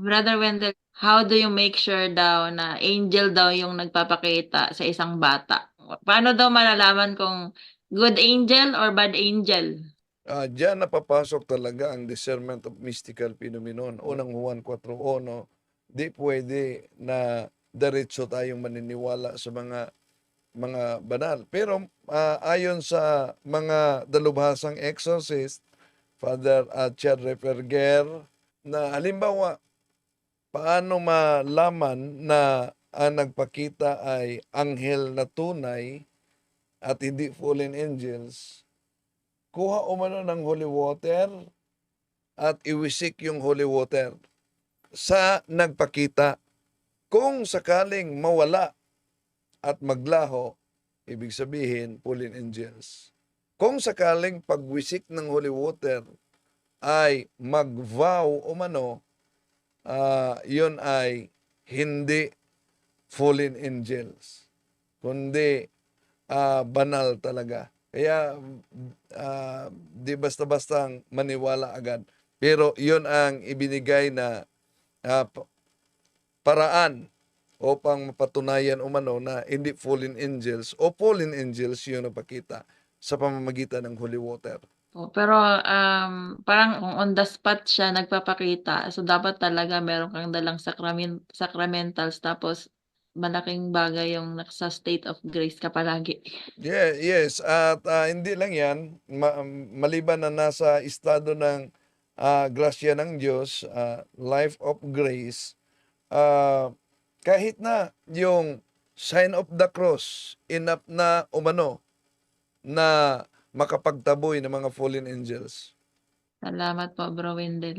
Brother Wendell, how do you make sure daw na angel daw yung nagpapakita sa isang bata? Paano daw malalaman kung good angel or bad angel? Ah, diyan napapasok talaga ang discernment of mystical phenomenon. Unang Juan 4.1, di pwede na diretso tayong maniniwala sa mga mga banal. Pero ah, ayon sa mga dalubhasang exorcist, Father uh, Chad Referger, na halimbawa, paano malaman na ang nagpakita ay anghel na tunay at hindi fallen angels, kuha umano ng holy water at iwisik yung holy water sa nagpakita. Kung sakaling mawala at maglaho, ibig sabihin, fallen angels. Kung sakaling pagwisik ng holy water ay mag-vow umano, ah yun ay hindi fallen angels, kundi ah, banal talaga. Kaya ah, di basta-bastang maniwala agad. Pero yun ang ibinigay na pa- paraan upang mapatunayan umano na hindi fallen angels o fallen angels yun napakita sa pamamagitan ng holy water. Pero um, parang kung on the spot siya nagpapakita, so dapat talaga meron kang dalang sacrament, sacramentals tapos malaking bagay yung nasa state of grace ka palagi. Yeah, yes, at ah, hindi lang 'yan, ma- maliban na nasa estado ng ah, grasya ng Diyos, ah, life of grace, ah, kahit na yung sign of the cross, enough na umano na makapagtaboy ng mga fallen angels. Salamat po, Bro Wendell.